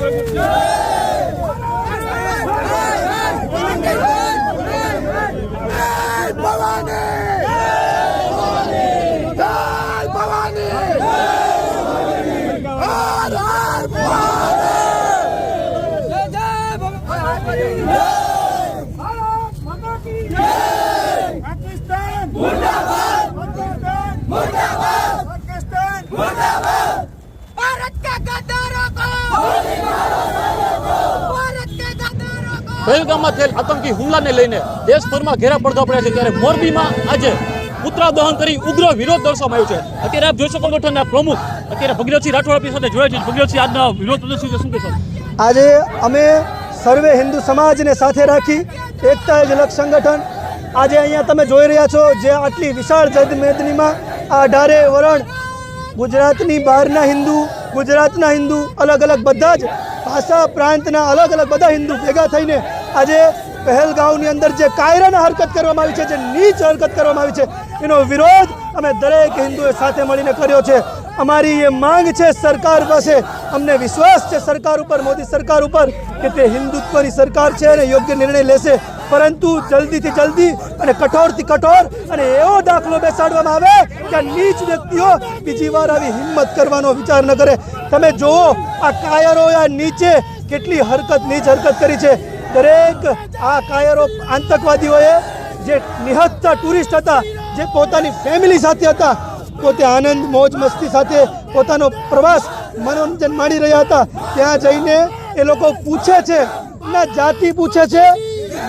પાકિસ્તાન પહેલગામમાં થયેલ આતંકી હુમલાને લઈને દેશભરમાં ઘેરા પડઘા પડ્યા છે ત્યારે મોરબીમાં આજે પુતળા દહન કરી ઉગ્ર વિરોધ દર્શાવવામાં આવ્યો છે. અત્યારે આપ જોઈ શકો સંગઠનના પ્રમુખ, અત્યારે ભગીરથસિંહ રાઠોડ આપણી સાથે જોડાય છે. ભગીરથસિંહ, આજના વિરોધ પ્રદર્શન શું કહેશો? આજે અમે સર્વે હિન્દુ સમાજને સાથે રાખી એકતા જ લક્ષ સંગઠન. આજે અહીંયા તમે જોઈ રહ્યા છો જે આટલી વિશાળ જદ મેદનીમાં આ અઢારે વરણ ગુજરાતની બહારના હિન્દુ, ગુજરાતના હિન્દુ અલગ અલગ બધા જ ભાષા પ્રાંતના અલગ અલગ બધા હિન્દુ ભેગા થઈને આજે પહેલગાંવની અંદર જે કાયરાને હરકત કરવામાં આવી છે, જે નીચ હરકત કરવામાં આવી છે, એનો વિરોધ અમે દરેક હિન્દુએ સાથે મળીને કર્યો છે. અમારી એ માંગ છે સરકાર પાસે. અમને વિશ્વાસ છે સરકાર ઉપર, મોદી સરકાર ઉપર, કે તે હિન્દુત્વની સરકાર છે અને યોગ્ય નિર્ણય લેશે. પરંતુ જલ્દીથી જલ્દી અને કઠોરથી કઠોર અને એવો દાખલો બેસાડવામાં આવે કે નીચ વ્યક્તિઓ બીજી વાર આવી હિંમત કરવાનો વિચાર ન કરે. તમે જુઓ, આ કાયરો આ નીચે કેટલી હરકત, નીચ હરકત કરી છે. દરેક આ કાયરો આતંકવાદીઓએ જે નિહત્તા ટુરિસ્ટ હતા, જે પોતાની ફેમિલી સાથે હતા, પોતે આનંદ, મોજ, મસ્તી સાથે પોતાનો પ્રવાસ મનોરંજન માણી રહ્યા હતા. ત્યાં જઈને એ લોકો પૂછે છે, ના જાતિ પૂછે છે,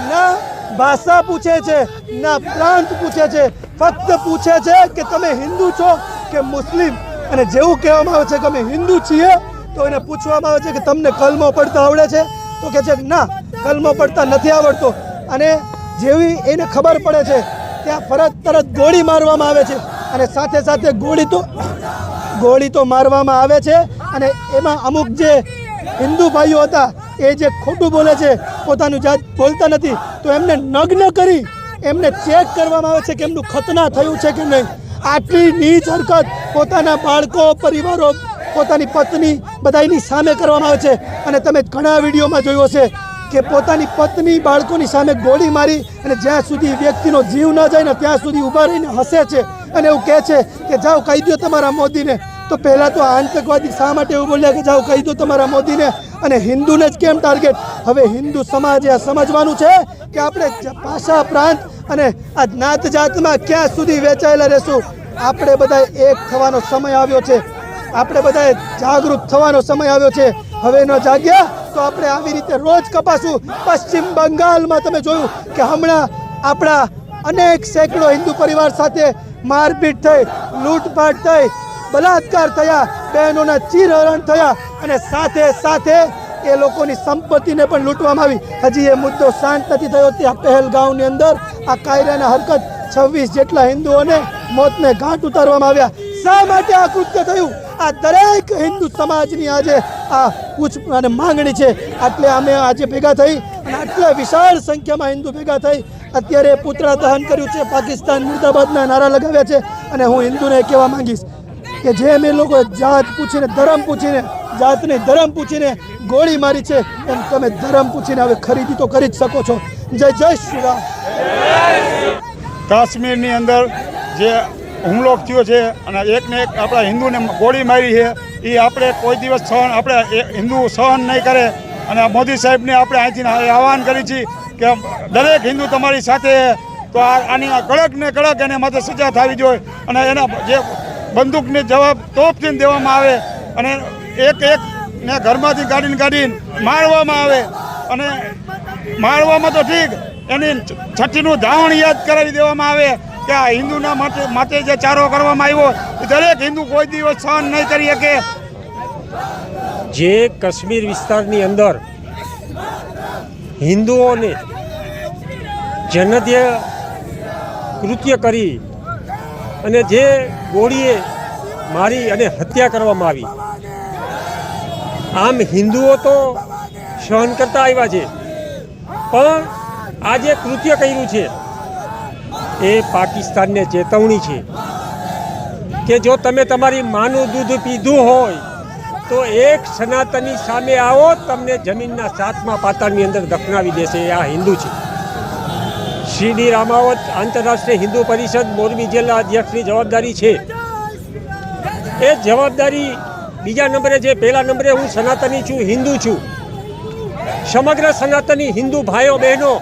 ના ભાષા પૂછે છે, ના પ્રાંત પૂછે છે, ફક્ત પૂછે છે કે તમે હિન્દુ છો કે મુસ્લિમ? અને જેવું કહેવામાં આવે છે કે અમે હિન્દુ છીએ, તો એને પૂછવામાં આવે છે કે તમને કલમો પડતા આવડે છે? તો કે છે, ના કલમો પડતા નથી આવડતો. અને જેવી એને ખબર પડે છે, ત્યાં ફરજ તરત ગોળી મારવામાં આવે છે. અને સાથે સાથે ગોળી તો ગોળી તો મારવામાં આવે છે. અને એમાં અમુક જે હિન્દુ ભાઈઓ હતા, એ જે ખોટું બોલે છે, પોતાનું જાત બોલતા નથી. તો એમને નગ્ન કરી, એમને ચેક કરવામાં આવે છે કે એમનું ખતના થયું છે કે નહીં. આટલી નીચ હરકત પોતાના બાળકો, પરિવારો, પોતાની પત્ની બધાની સામે કરવામાં આવે છે. અને તમે ઘણા વિડીયોમાં જોયું હશે કે પોતાની પત્ની બાળકોની સામે ગોળી મારી અને જ્યાં સુધી વ્યક્તિનો જીવ ન જાય ને ત્યાં સુધી ઊભા રહીને હસે છે અને એવું કહે છે કે જાઓ કહી દો તમારા મોદીને. તો પહેલાં તો આતંકવાદી શા માટે એવું બોલ્યા કે જાઓ કહી દો તમારા મોદીને? અને હિન્દુને જ કેમ ટાર્ગેટ હવે હિન્દુ સમાજે સમજવાનું છે કે આપણે ભાષા પ્રાંત અને આ જ્ઞાત જાતમાં ક્યાં સુધી વેચાયેલા રહેશું? આપણે બધાએ એક થવાનો સમય આવ્યો છે. આપણે બધાએ જાગૃત થવાનો સમય આવ્યો છે. હવે ન જાગ્યા તો આપણે આવી રીતે રોજ કપાશું પશ્ચિમ બંગાળમાં તમે જોયું કે હમણાં આપણા અનેક સેંકડો હિન્દુ પરિવાર સાથે મારપીટ થઈ, લૂંટફાટ થઈ, બલાત્કાર થયા, બહેનોના ચીરહરણ થયા અને સાથે સાથે એ લોકોની સંપત્તિને પણ લૂંટવામાં આવી. હજી એ મુદ્દો શાંત નથી થયો. ત્યાં પહેલગાંવની અંદર આ કાયદાના હરકત છવ્વીસ જેટલા હિન્દુઓને મોતને ઘાટ ઉતારવામાં આવ્યા. શા માટે આ કૃત્ય થયું? આ દરેક હિન્દુ સમાજની આજે આ પૂછ અને માંગણી છે. એટલે અમે આજે ભેગા થઈ અને આટલા વિશાળ સંખ્યામાં હિન્દુ ભેગા થઈ અત્યારે પુતળા દહન કર્યું છે. પાકિસ્તાન મુર્દાબાદના નારા લગાવ્યા છે અને હું હિન્દુને કહેવા માંગીશ કે જે અમે લોકો જાત પૂછીને, ધર્મ પૂછીને, જાતને ધર્મ પૂછીને ગોળી મારી છે, એમ તમે ધર્મ પૂછીને હવે ખરીદી તો કરી જ શકો છો. જય જય શ્રી રામ. કાશ્મીરની અંદર જે હુમલો થયો છે અને એકને એક આપણા હિન્દુને ગોળી મારી છે. એ આપણે કોઈ દિવસ સહન આપણે હિન્દુ સહન નહીં કરે. અને મોદી સાહેબને આપણે અહીંથી આહવાન કરી છીએ કે દરેક હિન્દુ તમારી સાથે તો આ આની કડક ને કડક એને માટે સજા થવી જોઈએ. અને એના જે બંદૂકને જવાબ તોપથી દેવામાં આવે. અને એક એક ને ઘરમાંથી કાઢીને કાઢીને મારવામાં આવે. અને મારવામાં તો ઠીક. એની છઠ્ઠીનું ધાવણ યાદ કરાવી દેવામાં આવે. કે આ હિન્દુના માટે માટે જે ચારો કરવામાં આવ્યો દરેક હિન્દુ કોઈ દિવસ સહન નહીં કરી શકે. જે કાશ્મીર વિસ્તારની અંદર હિન્દુઓને જનધ્ય કૃત્ય કરી અને જે ગોળીએ મારી અને હત્યા કરવામાં આવી, આમ હિન્દુઓ તો સહન કરતા આવ્યા છે. પણ આ જે કૃત્ય કર્યું છે એ પાકિસ્તાનને ચેતવણી છે કે જો તમે તમારી માનું દૂધ પીધું હોય તો એક સનાતની સામે આવો, તમને જમીનના સાતમા પાતાળની અંદર દફનાવી દેશે. આ હિન્દુ છે. શ્રી ડી રામાવત આંતરરાષ્ટ્રીય હિન્દુ પરિષદ મોરબી જિલ્લા અધ્યક્ષની જવાબદારી છે. એ જવાબદારી બીજા નંબરે છે, પહેલા નંબરે હું સનાતની છું, હિન્દુ છું. સમગ્ર સનાતની હિન્દુ ભાઈઓ બહેનો,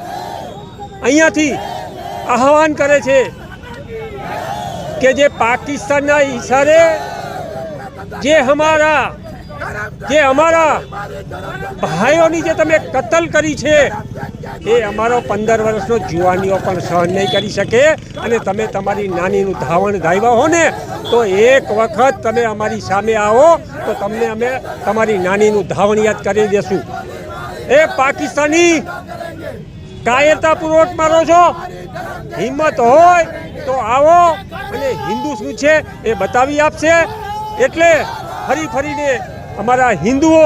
અહીંયાથી આહવાન કરે છે કે જે પાકિસ્તાનના ઈશારે જે અમારા જે અમારા ભાઈઓની જે તમે કતલ કરી છે, એ અમારો પંદર વર્ષનો જુવાનીઓ પણ સહન નહીં કરી શકે અને તમે તમારી નાનીનું ધાવણ ગાયવા હો ને, તો એક વખત તમે અમારી સામે આવો, તો તમને અમે તમારી નાનીનું ધાવણ યાદ કરી દેશું. એ પાકિસ્તાની કાયરતાપૂર્વક મારો છો? હિંમત હોય તો આવો અને હિન્દુ શું છે એ બતાવી આપશે. એટલે ફરી ફરીને અમારા હિન્દુઓ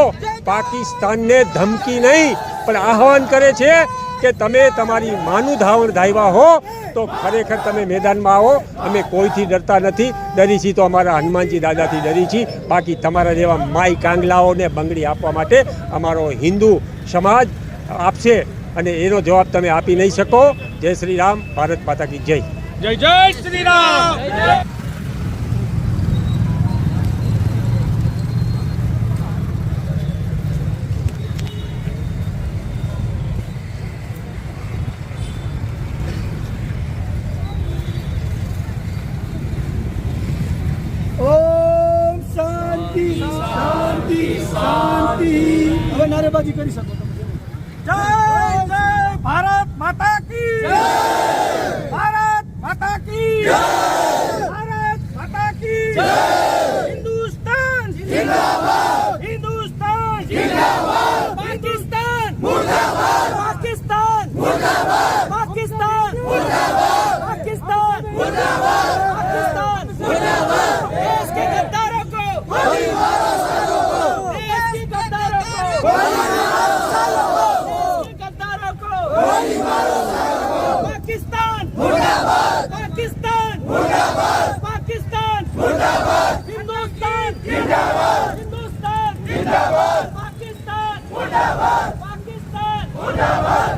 પાકિસ્તાનને ધમકી નહીં, પણ આહવાન કરે છે કે તમે તમારી માનું ધાવણ ધાવ્યા હો તો ખરેખર તમે મેદાનમાં આવો. અમે કોઈથી ડરતા નથી. ડરી છીએ તો અમારા હનુમાનજી દાદાથી ડરી છીએ. બાકી તમારા જેવા માય કાંગલાઓને બંગડી આપવા માટે અમારો હિન્દુ સમાજ આપશે. અને એનો જવાબ તમે આપી નહીં શકો. જય શ્રી રામ. ભારત માતા કી જય. જય જય શ્રી રામ. શાંતિ શાંતિ શાંતિ. હવે નારેબાજી કરી શકો તમે. જય ભારત માતા કી ભારત Mujahid!